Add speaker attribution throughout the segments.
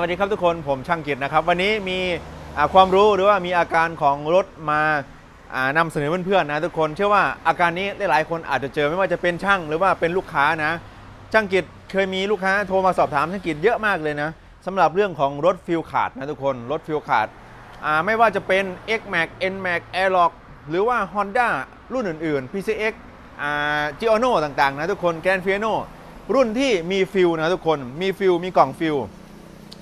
Speaker 1: วัสดีครับทุกคนผมช่างกิจนะครับ วันนี้มีความรู้หรือว่ามีอาการของรถมาอ่านำเสนอเพื่อนๆนะทุกคนเชื่อว่าอาการนี้หลายๆคนอาจจะเจอไม่ว่าจะเป็นช่างหรือว่าเป็นลูกค้านะ ช่างกิจเคยมีลูกค้าโทรมาสอบถามช่างกิจเยอะมากเลยนะสำหรับเรื่องของรถฟิลขาดนะทุกคนรถฟิลขาดาไม่ว่าจะเป็น X Max N Max Airlock หรือว่า Honda รุ่นอื่นๆ PCX อ่า g i o n o ต่างๆนะทุกคน Grand Fiano รุ่นที่มีฟิลนะทุกคนมีฟิลมีกล่องฟิล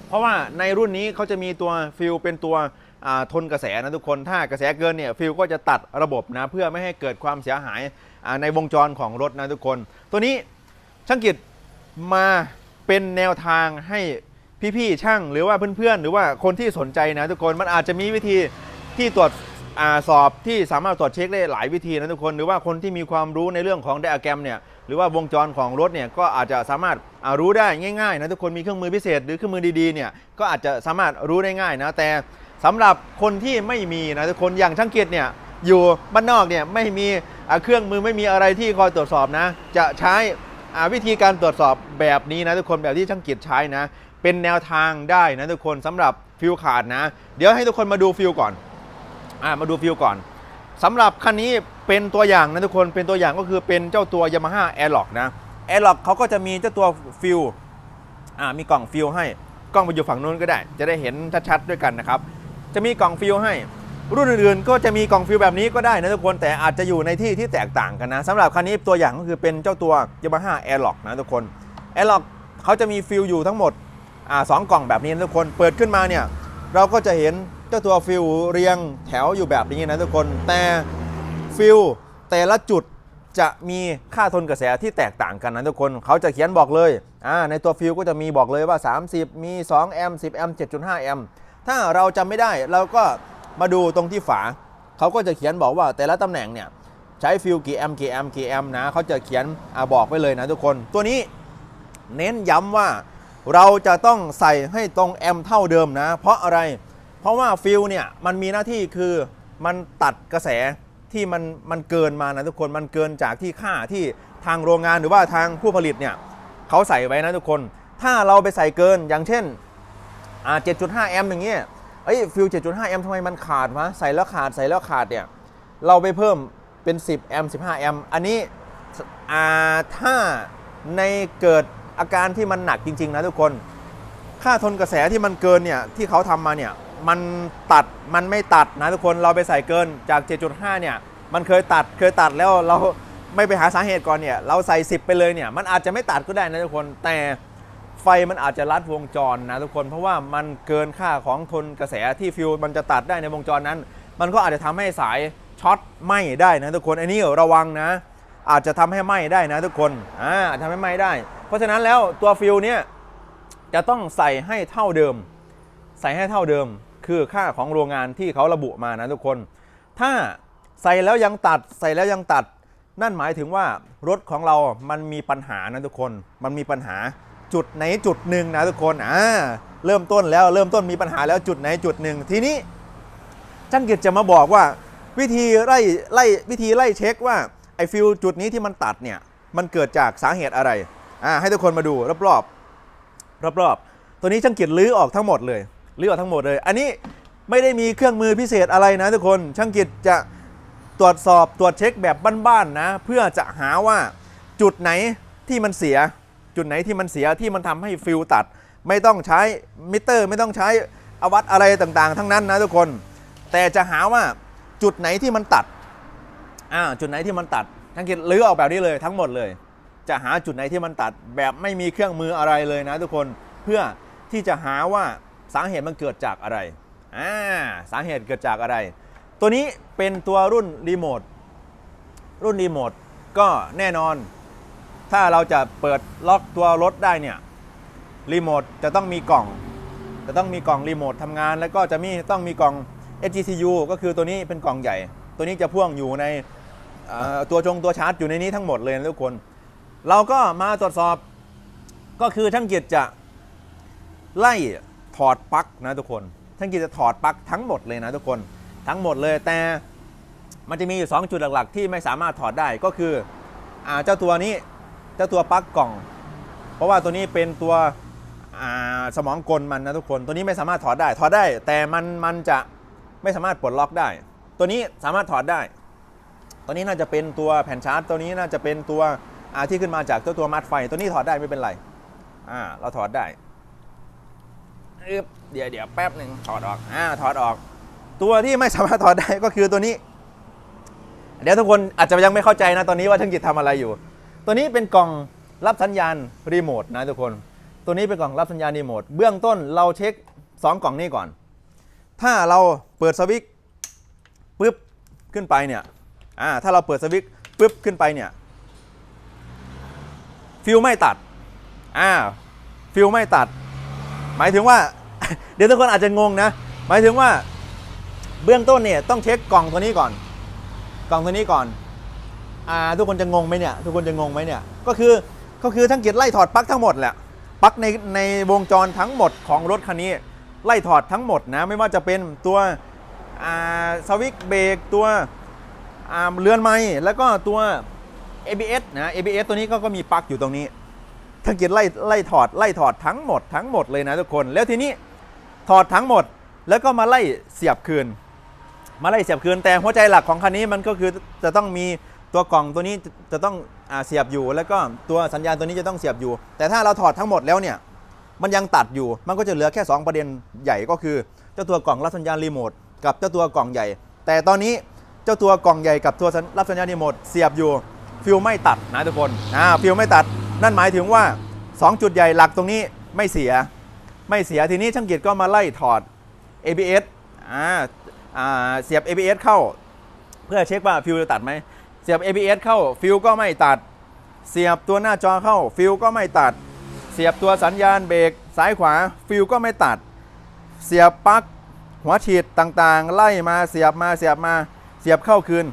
Speaker 1: เพราะว่าในรุ่นนี้เขาจะมีตัวฟิลเป็นตัวทนกระแสนะทุกคนถ้ากระแสเกินเนี่ยฟิลก็จะตัดระบบนะเพื่อไม่ให้เกิดความเสียหายในวงจรของรถนะทุกคน ตัวนี้ช่างกิจมาเป็นแนวทางให้พี่ๆช่างหรือว่าเพื่อนๆ หรือว่าคนที่สนใจนะทุกคนมันอาจจะมีวิธีที่ตรวจ อาสอบที่สามารถตรวจเช็คได้หลายวิธีนะทุกคน หรือว่าคนที่มีความรู้ในเรื่องของไดอะแกรมเนี่ยหรือว่าวงจรของรถเนี่ยก็อาจจะสามารถรู้ได้ง่ายๆนะทุกคนมีเครื่องมือพิเศษ หรือเครื่องมือดีๆเนี่ยก็อาจจะสามารถรู้ได้ง่ายนะแต่สำหรับคนที่ไม่มีนะทุกคนอย่างช่างเกียรติเนี่ยอยู่บ้านนอกเนี่ยไม่มีเครื่องมือไม่มีอะไรที่คอยตรวจสอบนะ จะใช้วิธีการตรวจสอบแบบนี้นะทุกคนแบบที่ช่างเกียรติใช้นะ เป็นแนวทางได้นะทุกคนสำหรับฟิลขาดนะ เดี๋ยวให้ทุกคนมาดูฟิลก่อน อ่ามาดูฟิลก่อนสำหรับคันนี้เป็นตัวอย่างนะทุกคนเป็นตัวอย่างก็คือเป็นเจ้าตัว Yamaha Airlock นะ Airlock เขาก็จะมีเจ้าตัวฟิลอ่ามีกล่องฟิลให้กล้องไปอยู่ฝั่งนู้นก็ได้ จะได้เห็นชัดๆด้วยกันนะครับจะมีกล่องฟิลให้ รุ่นอื่นๆก็จะมีกล่องฟิลแบบนี้ก็ได้นะทุกคนแต่อาจจะอยู่ในที่ที่แตกต่างกันนะสำหรับคันนี้ตัวอย่างก็คือเป็นเจ้าตัว Yamaha Airlock นะทุกคน Airlock เขาจะมีฟิลอยู่ทั้งหมดอ่าสองกล่องแบบนี้นะทุกคนเปิดขึ้นมาเนี่ย เราก็จะเห็นเจ้าตัวฟิลเรียงแถวอยู่แบบนี้นะทุกคน แต่ฟิลแต่ละจุดจะมีค่าทนกระแสที่แตกต่างกันนะทุกคน เขาจะเขียนบอกเลยอ่าในตัวฟิลก็จะมีบอกเลยว่า 30 มี2แอมป์10แอมป์7.5แอมป์ถ้าเราจำไม่ได้เราก็มาดูตรงที่ฝา เขาก็จะเขียนบอกว่าแต่ละตำแหน่งเนี่ยใช้ฟิลกี่แอมป์กี่แอมป์กี่แอมป์นะเขาจะเขียนอบอกไว้เลยนะทุกคน ตัวนี้เน้นย้ำว่า เราจะต้องใส่ให้ตรงแอมเท่าเดิมนะ เพราะอะไร เพราะว่าฟิลเนี่ยมันมีหน้าที่คือมันตัดกระแสที่มันมันเกินมานะทุกคนมันเกินจากที่ค่าที่ทางโรงงานหรือว่าทางผู้ผลิตเนี่ยเขาใส่ไว้นะทุกคน ถ้าเราไปใส่เกินอย่างเช่นอ่า7.5 แอมป์อย่างเงี้ยเอ้ยฟิล7.5 แอมป์ทำไมมันขาดวะใส่แล้วขาดใส่แล้วขาดเนี่ยเราไปเพิ่มเป็น 10 แอมป์15 แอมป์อันนี้อ่าถ้าในเกิด อาการที่มันหนักจริง ๆ นะทุกคน ค่าทนกระแสที่มันเกินเนี่ยที่เขาทำมาเนี่ยมันตัดมันไม่ตัดนะทุกคนเราไปใส่เกินจาก 7.5 เนี่ย มันเคยตัดเคยตัดแล้วเราไม่ไปหาสาเหตุก่อนเนี่ย เราใส่ 10 ไปเลยเนี่ย มันอาจจะไม่ตัดก็ได้นะทุกคน แต่ไฟมันอาจจะลัดวงจรนะทุกคน เพราะว่ามันเกินค่าของทนกระแสที่ฟิวมันจะตัดได้ในวงจรนั้น มันก็อาจจะทำให้สายช็อตไหม้ได้นะทุกคน อันนี้ระวังนะ อาจจะทำให้ไหม้ได้นะทุกคน อ่าทำให้ไหม้ได้ เพราะฉะนั้นแล้วตัวฟิลเนี่ยจะต้องใส่ให้เท่าเดิม ใส่ให้เท่าเดิม คือค่าของโรงงานที่เขาระบุมานะทุกคน ถ้าใส่แล้วยังตัดใส่แล้วยังตัด นั่นหมายถึงว่ารถของเรามันมีปัญหานะทุกคน มันมีปัญหาจุดไหนจุดหนึ่งนะทุกคนอ่าเริ่มต้นแล้วเริ่มต้นมีปัญหาแล้วจุดไหนจุดหนึ่งทีนี้ช่างกิจจะมาบอกว่า วิธีไล่ไล่วิธีไล่เช็คว่าไอ้ฟิลจุดนี้ที่มันตัดเนี่ยมันเกิดจากสาเหตุอะไร อ่าให้ทุกคนมาดูรอบๆรอบๆตัวนี้ช่างกิลื้อออกทั้งหมดเลยลื้อออกทั้งหมดเลย อันนี้ไม่ได้มีเครื่องมือพิเศษอะไรนะทุกคนช่างกิจจะตรวจสอบตรวจเช็คแบบบ้านๆนะ เพื่อจะหาว่าจุดไหนที่มันเสีย จุดไหนที่มันเสียที่มันทำให้ฟิลตัด ไม่ต้องใช้มิเตอร์ ไม่ต้องใช้อวัตอะไรต่างๆ ทั้งนั้นนะทุกคน แต่จะหาว่าจุดไหนที่มันตัดอ่าจุดไหนที่มันตัดทั้งกิจลื้อออกแบบนี้เลยทั้งหมดเลย จะหาจุดไหนที่มันตัดแบบไม่มีเครื่องมืออะไรเลยนะทุกคนเพื่อที่จะหาว่าสาเหตุมันเกิดจากอะไรอ่าสาเหตุเกิดจากอะไร ตัวนี้เป็นตัวรุ่นรีโมทรุ่นรีโมทก็แน่นอน ถ้าเราจะเปิดล็อกตัวรถได้เนี่ยรีโมทจะต้องมีกล่อง จะต้องมีกล่องรีโมททำงาน แล้วก็จะมีต้องมีกล่อง SGCU ก็คือตัวนี้เป็นกล่องใหญ่ ตัวนี้จะพ่วงอยู่ในตัวจงตัวชาร์จอยู่ในนี้ทั้งหมดเลยนะทุกคน เราก็มาตรวจสอบก็คือช่างกิจจะไล่ถอดปลั๊กนะทุกคนช่างกิจจะถอดปลั๊กทั้งหมดเลยนะทุกคนทั้งหมดเลยแต่มันจะมีอยู่สองจุดหลักๆ ที่ไม่สามารถถอดได้ก็คืออเจ้าตัวนี้เจ้าตัวปลั๊กกล่อง เพราะว่าตัวนี้เป็นตัวสมองกลมันนะทุกคน ตัวนี้ไม่สามารถถอดได้ถอดได้ แต่มันมันจะไม่สามารถปลดล็อกได้ ตัวนี้สามารถถอดได้ ตัวนี้น่าจะเป็นตัวแผ่นชาร์จ ตัวนี้น่าจะเป็นตัว ที่ขึ้นมาจากตัวตัวมัดไฟ ตัวนี้ถอดได้ไม่เป็นไร อ่า เราถอดได้อึบเดี๋ยวเดี๋ยวแป๊บหนึ่งถอดออก อ่า ถอดออก ตัวที่ไม่สามารถถอดได้ก็คือตัวนี้ เดี๋ยวทุกคนอาจจะยังไม่เข้าใจนะตอนนี้ว่าช่างกิจทำอะไรอยู่ ตัวนี้เป็นกล่องรับสัญญาณรีโมทนะทุกคน ตัวนี้เป็นกล่องรับสัญญาณรีโมท เบื้องต้นเราเช็ค 2 กล่องนี้ก่อน ถ้าเราเปิดสวิตช์ปุ๊บขึ้นไปเนี่ย อ่า ถ้าเราเปิดสวิตช์ปุ๊บขึ้นไปเนี่ย ฟิลไม่ตัดอ่าฟิลไม่ตัด หมายถึงว่า เดี๋ยวทุกคนอาจจะงงนะ หมายถึงว่าเบื้องต้นเนี่ยต้องเช็คกล่องตัวนี้ก่อน กล่องตัวนี้ก่อนอ่าทุกคนจะงงไหมเนี่ย ทุกคนจะงงไหมเนี่ย ก็คือก็คือทั้งเกียร์ไล่ถอดปลั๊กทั้งหมดแหละปลั๊กในในวงจรทั้งหมดของรถคันนี้ ไล่ถอดทั้งหมดนะ ไม่ว่าจะเป็นตัวอ่าสวิตช์เบรกตัวอ่าเรือนไม้แล้วก็ตัว ABS นะ ABS ตัวนี้ก็ก็มีปลั๊กอยู่ตรงนี้ทั้งเกียร์ไล่ไล่ถอดไล่ถอดทั้งหมดทั้งหมดเลยนะทุกคน แล้วทีนี้ถอดทั้งหมดแล้วก็มาไล่เสียบคืน มาไล่เสียบคืนแต่หัวใจหลักของคันนี้มันก็คือจะต้องมีตัวกล่องตัวนี้จะต้องอเสียบอยู่ แล้วก็ตัวสัญญาณตัวนี้จะต้องเสียบอยู่ แต่ถ้าเราถอดทั้งหมดแล้วเนี่ยมันยังตัดอยู่มันก็จะเหลือแค่ 2 ประเด็นใหญ่ก็คือเจ้าตัวกล่องรับสัญญาณรีโมทกับเจ้าตัวกล่องใหญ่ แต่ตอนนี้เจ้าตัวกล่องใหญ่กับตัวรับสัญญาณรีโมทเสียบอยู่ ฟิลไม่ตัดนะทุกคนอ่าฟิลไม่ตัด นั่นหมายถึงว่า 2 จุดใหญ่หลักตรงนี้ไม่เสีย ไม่เสียทีนี้ช่างกิจก็มาไล่ถอด ABS อ่าอ่าเสียบ ABS เข้า เพื่อเช็คว่าฟิวจะตัดไหมเสียบ ABS เข้าฟิวก็ไม่ตัด เสียบตัวหน้าจอเข้าฟิวก็ไม่ตัด เสียบตัวสัญญาณเบรกซ้ายขวาฟิวก็ไม่ตัด เสียบปลั๊กหัวฉีดต่างๆ ไล่มาเสียบมาเสียบมาเสียบเข้าคืน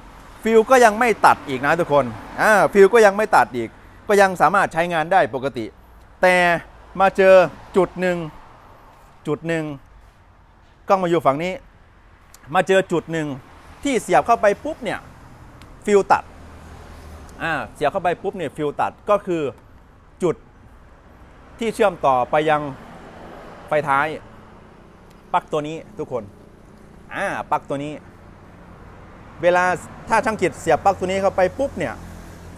Speaker 1: ฟิวก็ยังไม่ตัดอีกนะทุกคนอ่าฟิวก็ยังไม่ตัดอีก ก็ยังสามารถใช้งานได้ปกติ แต่มาเจอจุดหนึ่งจุดหนึ่งกล้องมาอยู่ฝั่งนี้ มาเจอจุดหนึ่งที่เสียบเข้าไปปุ๊บเนี่ยฟิลตัดอ่าเสียบเข้าไปปุ๊บเนี่ยฟิลตัดก็คือจุดที่เชื่อมต่อไปยังไฟท้ายปลั๊กตัวนี้ทุกคนอ่าปลั๊กตัวนี้ เวลาถ้าช่างกิจเสียบปลั๊กตัวนี้เข้าไปปุ๊บเนี่ย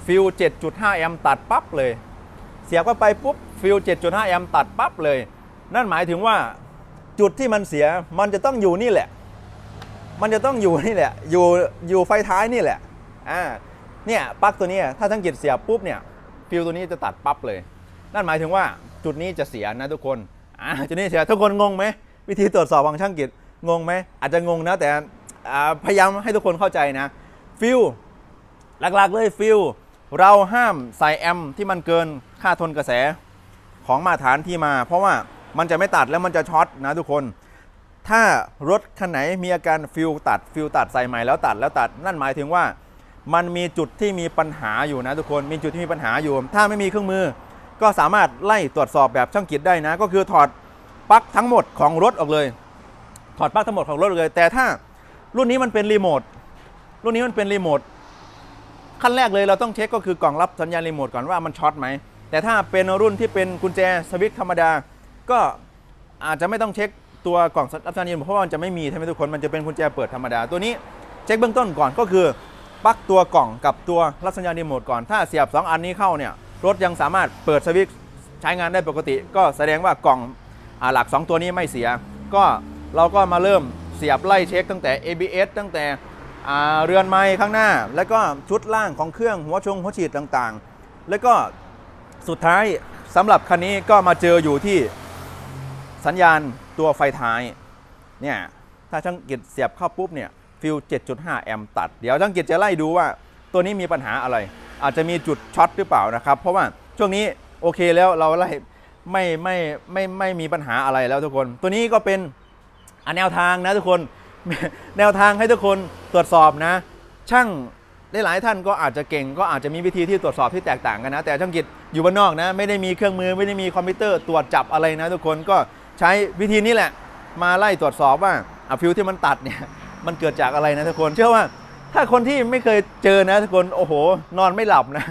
Speaker 1: ฟิล7.5 แอมป์ตัดปั๊บเลย เสียบเข้าไปปุ๊บฟิล7.5 แอมป์ตัดปั๊บเลย นั่นหมายถึงว่าจุดที่มันเสียมันจะต้องอยู่นี่แหละ มันจะต้องอยู่นี่แหละ อยู่อยู่ไฟท้ายนี่แหละอ่าเนี่ยปลั๊กตัวนี้ถ้าทั้งกิจเสียบปุ๊บเนี่ยฟิวตัวนี้จะตัดปั๊บเลย นั่นหมายถึงว่าจุดนี้จะเสียนะทุกคนอ่าจุดนี้เสียทุกคนงงไหมวิธีตรวจสอบของช่างกิจงงไหมอาจจะงงนะแต่ พยายามให้ทุกคนเข้าใจนะฟิวหลักๆเลยฟิวเราห้ามใส่แอมที่มันเกินค่าทนกระแสของมาตรฐานที่มา เพราะว่ามันจะไม่ตัดแล้วมันจะช็อตนะทุกคน ถ้ารถคันไหนมีอาการฟิลตัดฟิลตัดใส่ใหม่แล้วตัดแล้วตัด นั่นหมายถึงว่า มันมีจุดที่มีปัญหาอยู่นะทุกคนมีจุดที่มีปัญหาอยู่ ถ้าไม่มีเครื่องมือ ก็สามารถไล่ตรวจสอบแบบช่างกิจได้นะ ก็คือถอดปลั๊กทั้งหมดของรถออกเลย ถอดปลั๊กทั้งหมดของรถเลย แต่ถ้า รุ่นนี้มันเป็นรีโมทรุ่นนี้มันเป็นรีโมทขั้นแรกเลยเราต้องเช็คก็คือกล่องรับสัญญาณรีโมทก่อนว่ามันช็อตไหมแต่ถ้าเป็นรุ่นที่เป็นกุญแจสวิตช์ธรรมดา ก็อาจจะไม่ต้องเช็คตัวกล่องรับสัญญาณรีโมทเพราะว่ามันจะไม่มีใช่ไหมทุกคนมันจะเป็นกุญแจเปิดธรรมดาตัวนี้เช็คเบื้องต้นก่อนก็คือปลั๊กตัวกล่องกับตัวรับสัญญาณรีโมทก่อนถ้าเสียบ 2 อันนี้เข้าเนี่ยรถยังสามารถเปิดสวิตช์ใช้งานได้ปกติ ก็แสดงว่ากล่องอหลัก 2 ตัวนี้ไม่เสีย ก็เราก็มาเริ่ม เสียบไล่เช็คตั้งแต่ ABS ตั้งแต่เรือนไม้ข้างหน้า แล้วก็ชุดล่างของเครื่องหัวชงหัวฉีดต่างๆ แล้วก็สุดท้ายสำหรับคันนี้ก็มาเจออยู่ที่สัญญาณตัวไฟท้ายเนี่ยถ้าช่างกิจเสียบเข้าปุ๊บเนี่ยฟิล7.5 แอมป์ตัด เดี๋ยวช่างกิจจะไล่ดูว่าตัวนี้มีปัญหาอะไร อาจจะมีจุดช็อตหรือเปล่านะครับ เพราะว่าช่วงนี้โอเคแล้วเราไล่ไม่ไม่ไม่ไม่ไม่มีปัญหาอะไรแล้วทุกคน ตัวนี้ก็เป็น อันแนวทางนะทุกคนแนวทางให้ทุกคนตรวจสอบนะ ช่างได้หลายท่านก็อาจจะเก่งก็อาจจะมีวิธีที่ตรวจสอบที่แตกต่างกันนะ แต่ช่างกิจอยู่บ้านนอกนะ ไม่ได้มีเครื่องมือไม่ได้มีคอมพิวเตอร์ตรวจจับอะไรนะ ทุกคนก็ใช้วิธีนี้แหละ มาไล่ตรวจสอบว่าอฟิวที่มันตัดเนี่ยมันเกิดจากอะไรนะทุกคน เชื่อว่าถ้าคนที่ไม่เคยเจอนะทุกคนโอ้โห นอนไม่หลับนะ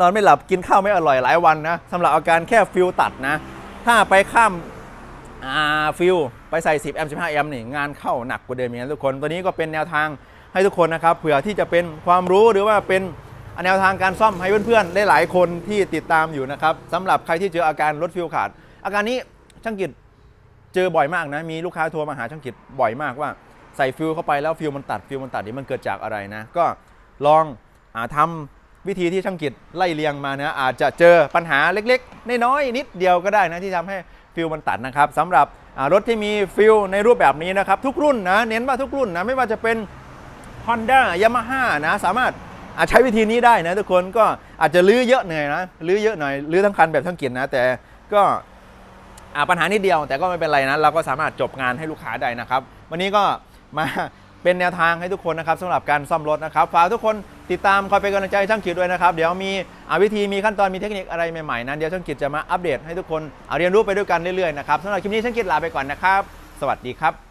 Speaker 1: นอนไม่หลับกินข้าวไม่อร่อยหลายวันนะสำหรับอาการแค่ฟิวตัดนะ ถ้าไปข้าม อ่าฟิลไปใส่ 10 แอมป์ 15 แอมป์นี่งานเข้าหนักกว่าเดิมอีกนะทุกคน ตัวนี้ก็เป็นแนวทางให้ทุกคนนะครับ เผื่อที่จะเป็นความรู้หรือว่าเป็นแนวทางการซ่อมให้เพื่อนๆได้หลายคนที่ติดตามอยู่นะครับสำหรับใครที่เจออาการรถฟิลขาด อาการนี้ช่างกิจเจอบ่อยมากนะ มีลูกค้าโทรมาหาช่างกิจบ่อยมากว่าใส่ฟิลเข้าไปแล้วฟิลมันตัดฟิลมันตัดนี่มันเกิดจากอะไรนะ ก็ลองอาทำวิธีที่ช่างกิจไล่เลียงมานะอาจจะเจอปัญหาเล็กๆน้อยๆนิดเดียวก็ได้นะที่ทำให้ ฟิลมันตัดนะครับสำหรับรถที่มีฟิลในรูปแบบนี้นะครับ ทุกรุ่นนะเน้นว่าทุกรุ่นนะไม่ว่าจะเป็น Honda Yamaha นะสามารถอาจใช้วิธีนี้ได้นะทุกคนก็อาจจะลื้อเยอะหน่อยนะลื้อเยอะหน่อยลื้อทั้งคันแบบทั้งกิจนะ แต่ก็ปัญหานิดเดียวแต่ก็ไม่เป็นไรนะ เราก็สามารถจบงานให้ลูกค้าได้นะครับ วันนี้ก็มา เป็นแนวทางให้ทุกคนนะครับสำหรับการซ่อมรถนะครับฝากทุกคนติดตามคอยเป็นกำลังใจช่างกิจด้วยนะครับ เดี๋ยวมีวิธีมีขั้นตอนมีเทคนิคอะไรใหม่ๆนั้นเดี๋ยวช่างกิจจะมาอัปเดตให้ทุกคนอ่าเรียนรู้ไปด้วยกันเรื่อยๆนะครับสำหรับคลิปนี้ช่างกิจลาไปก่อนนะครับ สวัสดีครับ